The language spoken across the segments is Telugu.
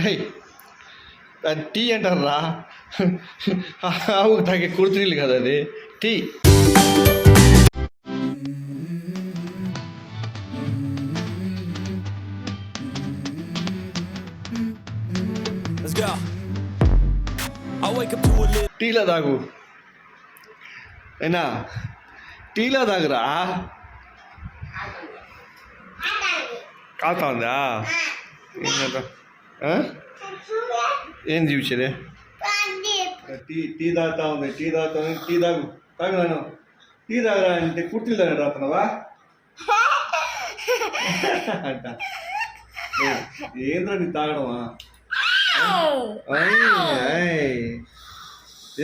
ఏయ్, అది టీ అంటారా ఆవుకు తాగే కుర్తి నీళ్ళు కదా అది tea Let's go. I wake up to a little. టీలో తాగు అయినా టీలో తాగురా కాలుతా ఉందా ఏం చేద్దాం? ఆ? ఏం చూసేదే టీ టీ తాగుతా ఉంది టీ తాగుతా ఉంది. టీ తాగు. తాగు నేను టీ తాగరా అంటే కుర్తీలు తాగ రాతున్నావా అంట. ఏంద్రా నీ తాగడమా.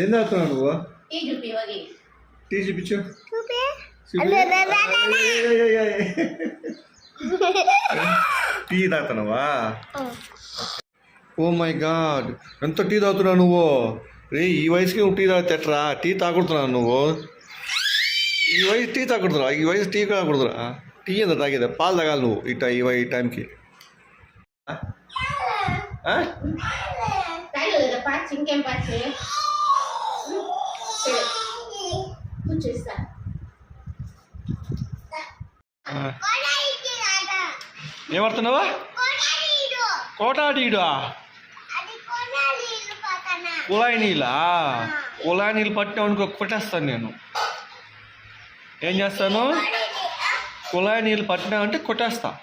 ఏం తాగుతున్నావు నువ్వు? టీ చూపించు. టీ తాగుతున్నావా? ఓ మై గాడ్ ఎంత టీ తాగుతున్నావు నువ్వు? రే ఈ వయసుకి నువ్వు టీ తాగితే ఎట్రా? టీ తాగుతున్నావు నువ్వు. ఈ వయసు టీ తాగుడుతురా ఈ వయసు టీ తాగకూడదురా? టీ ఎంత తాగేదా? పాలు తాగాలి నువ్వు ఈ టై ఈ టైంకి. ఇంకేం పాచి. ఏమడుతున్నావా? కోటాడీడా కుళాయి నీళ్ళా కుళాయి నీళ్ళు పట్టామనుకో కొట్టేస్తాను నేను. ఏం చేస్తాను? కుళాయి నీళ్ళు పట్టినామంటే కొట్టేస్తా.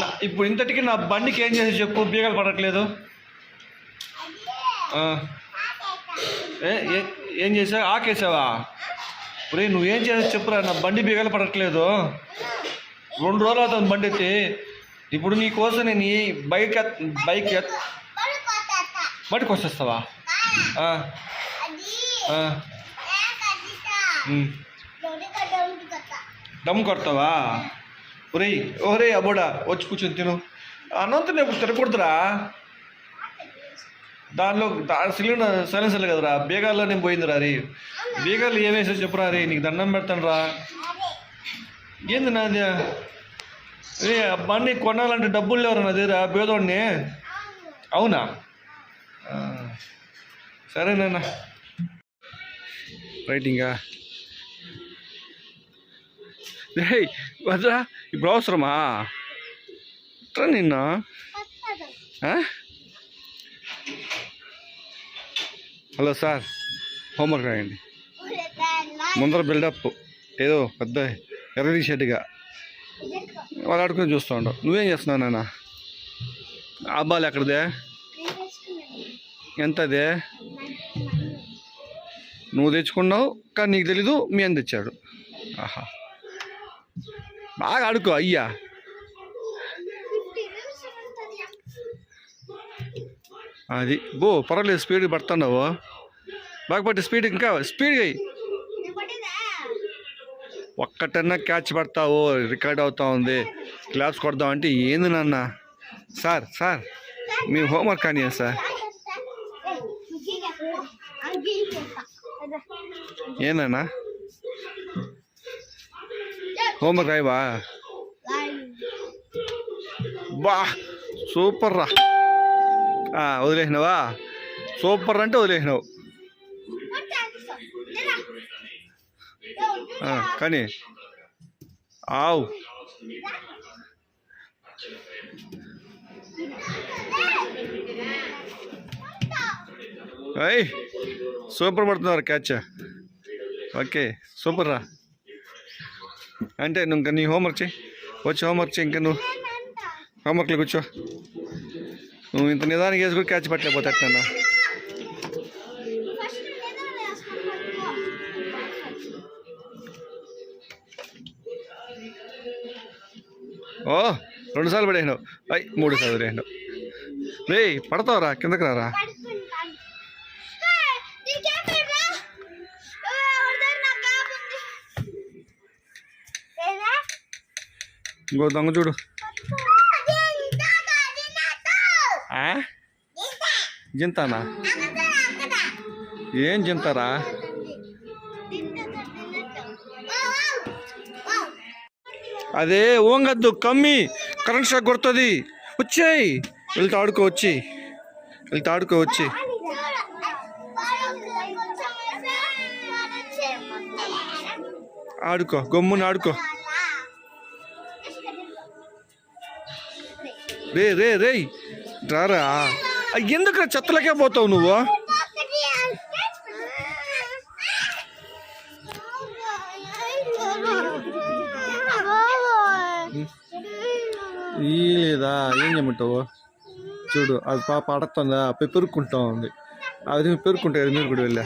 నా- ఇప్పుడు ఇంతటికి నా బండికి ఏం చేసి చెప్పు? బీగలు పడట్లేదు. ఏ చేసావు ఆకేసావా? ఒరే నువ్వేం చేసావు చెప్పురా నా బండి బీగలు పడట్లేదు. రెండు రోజులు అవుతుంది బండి ఎత్తి. ఇప్పుడు నీకోసం నేను ఈ బైక్ బైక్ ఎత్- బయటకు వచ్చేస్తావా దమ్ కొడతావా? ఒరేయ్ ఓరే అబ్బోడా వచ్చి కూర్చొని తిను. అన్నంత నేను తిరగకూడదురా దానిలో సిలిండర్ సైలెన్సర్ కదరా. బీగాల్లోనే పోయిందిరా రే. బీగాలు ఏమేసో చెప్పురా రే. నీకు దండం పెడతాను రా ఏంది నాది? రే ఆ బండి కొనాలంటే డబ్బులు లేవరా నా దగ్గర పేదోడిని అవునా? ఆ, సరేనన్నా రైటింగా రే వద్దా ఇప్పుడు అవసరమా? ఇట్రా నిన్న. ఆ? హలో సార్ హోంవర్క్ రాయండి. ముందర బిల్డప్ ఏదో పెద్ద ఎర్రదీసేట్టుగా వాళ్ళు ఆడుకుని చూస్తూ ఉండవు నువ్వేం చేస్తున్నావు నాన్న? అబ్బాలు ఎక్కడదే? ఎంతదే? నువ్వు తెచ్చుకున్నావు కానీ నీకు తెలీదు మీ అని తెచ్చాడు. ఆహా. బాగా ఆడుకో అయ్యా. అది. బో పర్వాలేదు స్పీడ్ పడుతున్నావు. బాగా పట్టి స్పీడ్ ఇంకా స్పీడ్గా అయ్యి ఒక్కటన్నా క్యాచ్ పడతావు రికార్డ్ అవుతా ఉంది క్లాప్స్ కొడదాం అంటే ఏంది నాన్న? సార్ సార్ మీ హోంవర్క్ కానీ సార్? ఏందన్నా హోంవర్క్ రాయవా? బా సూపర్ రా. వదిలేసినావా? సూపర్ అంటే వదిలేసినావు. కానీ ఆవు. అయ్ సూపర్ పడుతున్నారు క్యాచ్. ఓకే సూపర్ రా. అంటే నువ్వు ఇంకా నీ హోంవర్క్ చేయి. వచ్చి హోంవర్క్ చేయి ఇంకా నువ్వు హోంవర్క్లో కూర్చో. నువ్వు ఇంత నిదానికి వేసుకుని క్యాచ్ పట్టలేకపోతే ఎట్లా ఓ రెండు సార్లు పడేసినావు. అయ్ మూడు సార్లు పడేసినావు రే పడతావురా కిందకి రారా. ఇంకో దొంగ చూడు? జింతానా? ఏం జింతారా? అదే ఓంగద్దు కమ్మి కరెంట్ షాక్ కొడుతుంది. వచ్చాయి. వెళ్తే ఆడుకో వచ్చి. వెళ్తే ఆడుకో వచ్చి. ఆడుకో గమ్మున ఆడుకో. రే రే రే రారా ఎందుకు చెత్తలకే పోతావు నువ్వు? ఈ లేదా ఏం చేయమంటావు? చూడు అది పాప ఆడుతుందా పెరుక్కుంటా ఉంది. అది పెరుక్కుంటా కదా మీరు కూడా వెళ్ళా.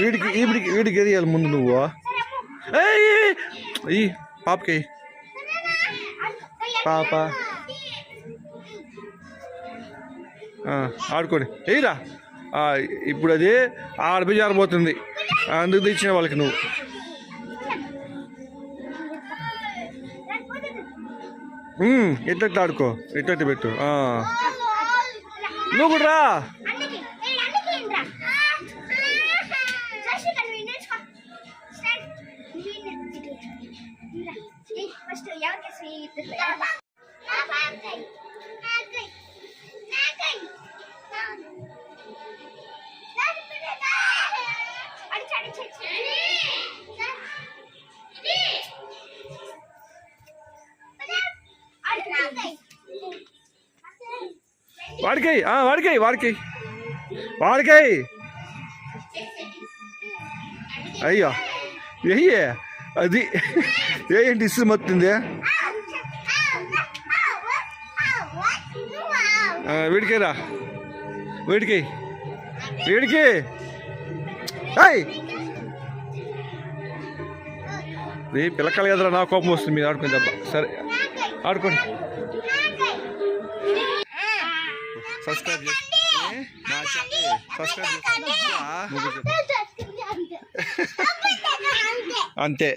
వీడికి వీడికి వీడికి ఎదియాలి ముందు నువ్వు? ఈ పాపకి. పాప. ఆడుకోండి ఎయిరా ఇప్పుడు అది ఆడపోయి జారిపోతుంది అందుకు తెచ్చిన వాళ్ళకి నువ్వు. ఉమ్, ఎట్లట్లా ఆడుకో ఎట్లట్టు పెట్టు నువ్వు కూడా రా ఫస్ట్ ఎవరికి వాడికాయి వాడికాయి వాడికై వాడికాయి అయ్యో. వెయ్యే అది. ఏంటి ఇసు మొత్తుంది? వీడికే రా. వీడికి. వీడికి. అయ్ రే పిల్లకాయలు కదరా నా కోపం వస్తుంది మీరు ఆడుకుని దెబ్బ సరే. ఆడుకోండి. సబ్స్క్రైబ్ చేసి నా ఛానల్ సబ్స్క్రైబ్ చేసి. అంతే.